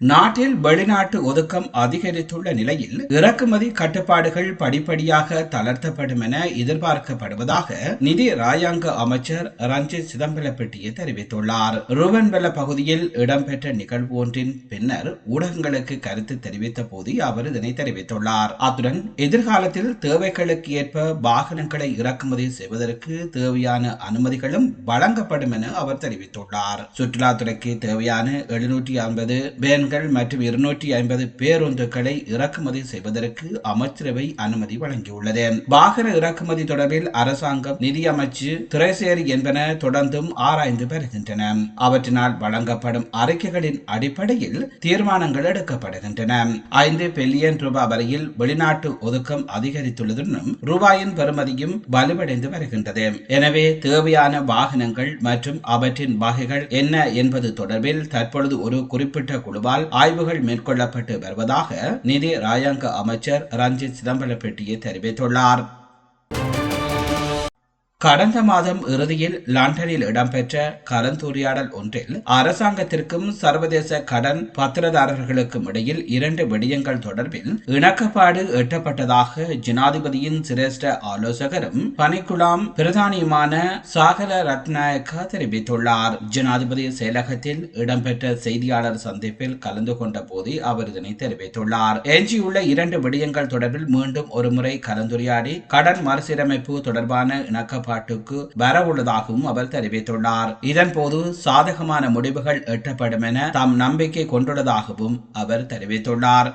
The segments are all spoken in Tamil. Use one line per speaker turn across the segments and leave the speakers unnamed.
நாட்டில் வெளிநாட்டு ஒதுக்கம் அதிகரித்துள்ள நிலையில் இறக்குமதி கட்டுப்பாடுகள் படிப்படியாக தளர்த்தப்படும் என எதிர்பார்க்கப்படுவதாக நிதி ராயாங்க அமைச்சர் ரஞ்சித் சிதம்பரப்பட்டிய தெரிவித்துள்ளார். ரூவன்பெல்ல பகுதியில் இடம்பெற்ற நிகழ்வு ஒன்றின் பின்னர் ஊடகங்களுக்கு கருத்து தெரிவித்த போது அவர் இதனை தெரிவித்துள்ளார். அத்துடன் எதிர்காலத்தில் தேவைகளுக்கு ஏற்ப வாகனங்களை இறக்குமதி செய்வதற்கு தேவையான அனுமதிகளும் வழங்கப்படும் என அவர் தெரிவித்துள்ளார். சுற்றுலாத்துறைக்கு தேவையான எழுநூற்றி ஐம்பது வேன்கள் மற்றும் இருநூற்றி ஐம்பது பேருந்துகளை இறக்குமதி செய்வதற்கு அமைச்சரவை அனுமதி வழங்கியுள்ளது. வாகன இறக்குமதி தொடர்பில் அரசாங்கம் நிதி அமைச்சு திரைசேரி என்பன தொடர்ந்தும் ஆராய்ந்து வருகின்றன. அவற்றினால் வழங்கப்படும் அறிக்கைகளின் அடிப்படையில் தீர்மானங்கள் எடுக்கப்படுகின்றன. ஐந்து பில்லியன் ரூபாய் வரையில் வெளிநாட்டு ஒதுக்கம் அதிகரித்துள்ளதுடன் ரூபாயின் பெறுமதியும் வலுவடைந்து வருகின்றது. எனவே தேவையான வாகனங்கள் மற்றும் அவற்றின் வகைகள் என்ன என்பது தொடர்பில் தற்பொழுது ஒரு குறிப்பிட்ட குழுவால் ஆய்வுகள் மேற்கொள்ளப்பட்டு வருவதாக நிதி ராயாங்க அமைச்சர் ரஞ்சித் சிதம்பரப்பட்டியை தெரிவித்துள்ளார். கடந்த மாதம் இறுதியில் லண்டனில் இடம்பெற்ற கலந்துரையாடல் ஒன்றில் அரசாங்கத்திற்கும் சர்வதேச கடன் பத்திரதாரர்களுக்கும் இடையில் இரண்டு விடயங்கள் தொடர்பில் இணக்கப்பாடு எட்டப்பட்டதாக ஜனாதிபதியின் சிரேஷ்ட ஆலோசகரும் பணிக்குழாம் பிரதானியுமான சாகல ரத்நாயக்கா தெரிவித்துள்ளார். ஜனாதிபதி செயலகத்தில் இடம்பெற்ற செய்தியாளர் சந்திப்பில் கலந்து கொண்ட போது அவர் இதனை தெரிவித்துள்ளார். எஞ்சியுள்ள இரண்டு விடயங்கள் தொடர்பில் மீண்டும் ஒருமுறை கலந்துரையாடி கடன் மறுசீரமைப்பு தொடர்பான இணக்கப்பாடு செயல்பாட்டுக்கு வரவுள்ளதாகவும் அவர் தெரிவித்துள்ளார். இதன்போது சாதகமான முடிவுகள் எட்டப்படும் என தாம் நம்பிக்கை கொண்டுள்ளதாகவும் அவர் தெரிவித்துள்ளார்.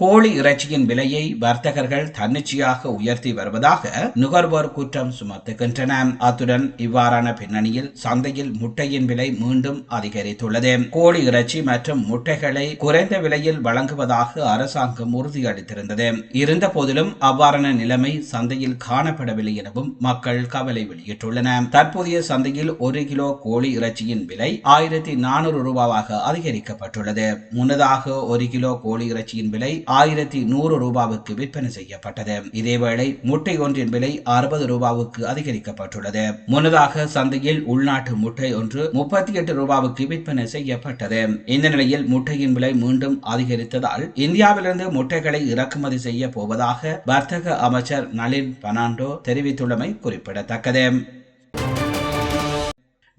கோழி இறைச்சியின் விலையை வர்த்தகர்கள் தன்னிச்சையாக உயர்த்தி வருவதாக நுகர்வோர் குற்றம் சுமத்துகின்றன. அத்துடன் இவ்வாறான பின்னணியில் சந்தையில் முட்டையின் விலை மீண்டும் அதிகரித்துள்ளது. கோழி இறைச்சி மற்றும் முட்டைகளை குறைந்த விலையில் வழங்குவதாக அரசாங்கம் உறுதியளித்திருந்தது. இருந்த போதிலும் அவ்வாறான நிலைமை சந்தையில் காணப்படவில்லை எனவும் மக்கள் கவலை வெளியிட்டுள்ளன. தற்போதைய சந்தையில் ஒரு கிலோ கோழி இறைச்சியின் விலை ஆயிரத்தி நானூறு ரூபாவாக அதிகரிக்கப்பட்டுள்ளது. முன்னதாக ஒரு கிலோ கோழி இறைச்சியின் விலை ஆயிரத்தி நூறு ரூபாவுக்கு விற்பனை செய்யப்பட்டது. இதேவேளை முட்டை ஒன்றின் விலை அறுபது ரூபாவுக்கு அதிகரிக்கப்பட்டுள்ளது. முன்னதாக சந்தையில் உள்நாட்டு முட்டை ஒன்று முப்பத்தி எட்டு ரூபாவுக்கு விற்பனை செய்யப்பட்டது. இந்த நிலையில் முட்டையின் விலை மீண்டும் அதிகரித்ததால் இந்தியாவிலிருந்து முட்டைகளை இறக்குமதி செய்ய போவதாக வர்த்தக அமைச்சர் நளின் பனாண்டோ தெரிவித்துள்ளமை குறிப்பிடத்தக்கது.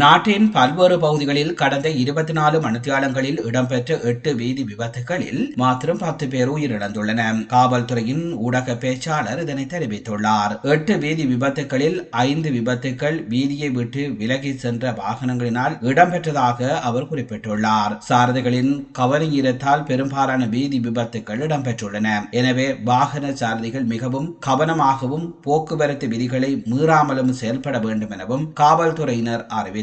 நாட்டின் பல்வேறு பகுதிகளில் கடந்த இருபத்தி நாலு மணித்தியாலங்களில் இடம்பெற்ற எட்டு வீதி விபத்துகளில் மாத்திரம் பத்து பேர் உயிரிழந்துள்ளனர் காவல்துறையின் ஊடக பேச்சாளர் இதனை தெரிவித்துள்ளார். எட்டு வீதி விபத்துகளில் ஐந்து விபத்துகள் வீதியை விட்டு விலகி சென்ற வாகனங்களினால் இடம்பெற்றதாக அவர் குறிப்பிட்டுள்ளார். சாரதிகளின் கவனஈரத்தால் பெரும்பாலான வீதி விபத்துகள் இடம்பெற்றுள்ளன. எனவே வாகன சாரதிகள் மிகவும் கவனமாகவும் போக்குவரத்து விதிகளை மீறாமலும் செயல்பட வேண்டும் எனவும் காவல்துறையினர் அறிவித்தார்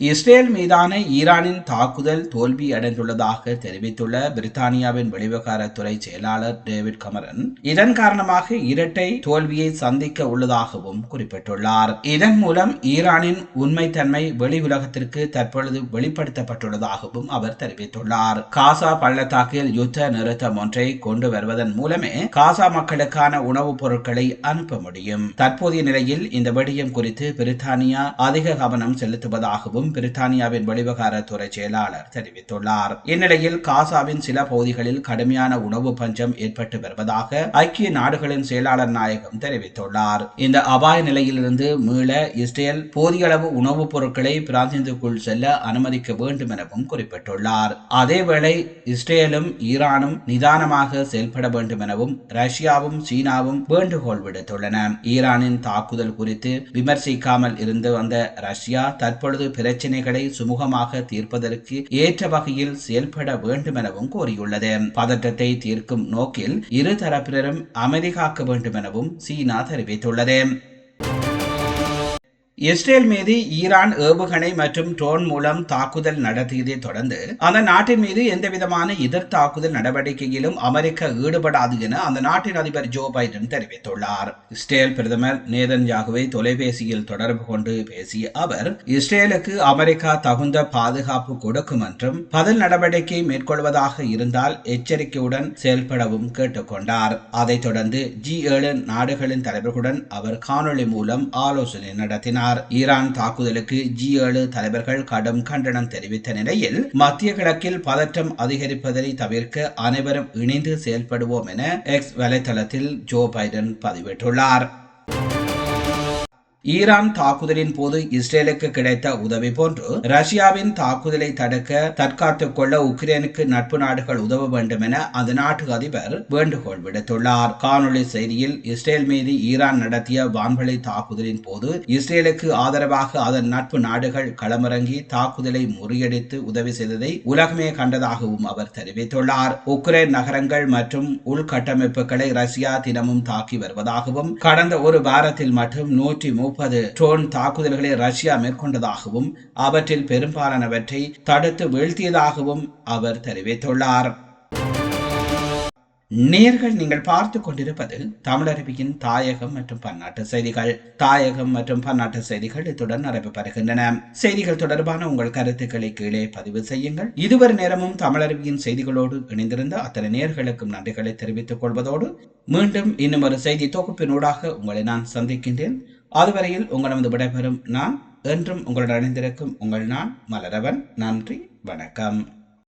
இஸ்ரேல் மீதான ஈரானின் தாக்குதல் தோல்வி அடைந்துள்ளதாக தெரிவித்துள்ள பிரித்தானியாவின் வெளிவிவகாரத்துறை செயலாளர் டேவிட் கமரன் இதன் காரணமாக இரட்டை தோல்வியை சந்திக்க உள்ளதாகவும் குறிப்பிட்டுள்ளார். இதன் மூலம் ஈரானின் உண்மைத்தன்மை வெளி உலகத்திற்கு தற்பொழுது வெளிப்படுத்தப்பட்டுள்ளதாகவும் அவர் தெரிவித்துள்ளார். காசா பள்ளத்தாக்கில் யுத்த நிறுத்தம் ஒன்றை கொண்டு வருவதன் மூலமே காசா மக்களுக்கான உணவுப் பொருட்களை அனுப்ப முடியும். தற்போதைய நிலையில் இந்த விடயம் குறித்து பிரித்தானியா அதிக கவனம் செலுத்துவதாகவும் பிரித்தானியாவின் வெளிவகாரத்துறை செயலாளர் தெரிவித்துள்ளார். இந்நிலையில் காசாவின் சில பகுதிகளில் கடுமையான உணவு பஞ்சம் ஏற்பட்டு வருவதாக ஐக்கிய நாடுகளின் செயலாளர் நாயகம் தெரிவித்துள்ளார். இந்த அபாய நிலையிலிருந்து மீள இஸ்ரேல் போதிய அளவு உணவுப் பொருட்களை பிராந்தியத்துக்குள் செல்ல அனுமதிக்க வேண்டும் எனவும் குறிப்பிட்டுள்ளார். அதேவேளை இஸ்ரேலும் ஈரானும் நிதானமாக செயல்பட வேண்டும் எனவும் ரஷ்யாவும் சீனாவும் வேண்டுகோள் விடுத்துள்ளன. ஈரானின் தாக்குதல் குறித்து விமர்சிக்காமல் இருந்து வந்த ரஷ்யா தற்பொழுது பிரச்சினைகளை சுமூகமாக தீர்ப்பதற்கு ஏற்ற வகையில் செயல்பட வேண்டும் எனவும் கோரியுள்ளது. பதற்றத்தை தீர்க்கும் நோக்கில் இரு தரப்பினரும் அமைதி காக்க வேண்டும் எனவும் சீனா தெரிவித்துள்ளது. இஸ்ரேல் மீது ஈரான் ஏவுகணை மற்றும் ட்ரோன் மூலம் தாக்குதல் நடத்தியதை தொடர்ந்து அந்த நாட்டின் மீது எந்தவிதமான எதிர் தாக்குதல் நடவடிக்கையிலும் அமெரிக்கா ஈடுபடாது என அந்த நாட்டின் அதிபர் ஜோ பைடன் தெரிவித்துள்ளார். இஸ்ரேல் பிரதமர் நேதன் யாகுவை தொலைபேசியில் தொடர்பு கொண்டு பேசிய அவர் இஸ்ரேலுக்கு அமெரிக்கா தகுந்த பாதுகாப்பு கொடுக்கும் என்றும் பதில் நடவடிக்கை மேற்கொள்வதாக இருந்தால் எச்சரிக்கையுடன் செயல்படவும் கேட்டுக்கொண்டார் அதைத் தொடர்ந்து ஜி ஏழு நாடுகளின் தலைவர்களுடன் அவர் காணொலி மூலம் ஆலோசனை நடத்தினார். ஈரான் தாக்குதலுக்கு ஜி ஏழு தலைவர்கள் கடும் கண்டனம் தெரிவித்த நிலையில் மத்திய கிழக்கில் பதற்றம் அதிகரிப்பதை தவிர்க்க அனைவரும் இணைந்து செயல்படுவோம் என எக்ஸ் வலைதளத்தில் ஜோ பைடன் பதிவிட்டுள்ளார். ஈரான் தாக்குதலின் போது இஸ்ரேலுக்கு கிடைத்த உதவி போன்று ரஷ்யாவின் தாக்குதலை தடுக்க தற்காத்துக் கொள்ள உக்ரைனுக்கு நட்பு நாடுகள் உதவ வேண்டும் என அந்த நாட்டு அதிபர் வேண்டுகோள் விடுத்துள்ளார். காணொலி செய்தியில் இஸ்ரேல் மீது ஈரான் நடத்திய வான்வழி தாக்குதலின் போது இஸ்ரேலுக்கு ஆதரவாக அதன் நட்பு நாடுகள் களமிறங்கி தாக்குதலை முறியடித்து உதவி செய்ததை உலகமே கண்டதாகவும் அவர் தெரிவித்துள்ளார். உக்ரைன் நகரங்கள் மற்றும் உள்கட்டமைப்புகளை ரஷ்யா தினமும் தாக்கி வருவதாகவும் கடந்த ஒரு வாரத்தில் மட்டும் நூற்றி முப்பது ட்ரோன் தாக்குதல்களை ரஷ்யா மேற்கொண்டதாகவும் அவற்றில் பெரும்பாலானவற்றை தடுத்து வீழ்த்தியதாகவும் அவர் தெரிவித்துள்ளார். நேர்கள் நீங்கள் பார்த்து கொண்டிருப்பது தமிழருவியின் தாயகம் மற்றும் பன்னாட்டு செய்திகள். தாயகம் மற்றும் பன்னாட்டு செய்திகள் இத்துடன் நடைபெறுகின்றன பெறுகின்றன செய்திகள் தொடர்பான உங்கள் கருத்துக்களை கீழே பதிவு செய்யுங்கள். இதுவரை நேரமும் தமிழரபியின் செய்திகளோடு இணைந்திருந்த அத்தனை நேர்களுக்கும் நன்றிகளை தெரிவித்துக் கொள்வதோடு மீண்டும் இன்னும் ஒரு செய்தி தொகுப்பினூடாக உங்களை நான் சந்திக்கின்றேன். அதுவரையில் உங்களிடமிருந்து விடைபெறும் நான். என்றும் உங்களுடன் இணைந்திருக்கும் உங்கள் நான் மலரவன். நன்றி வணக்கம்.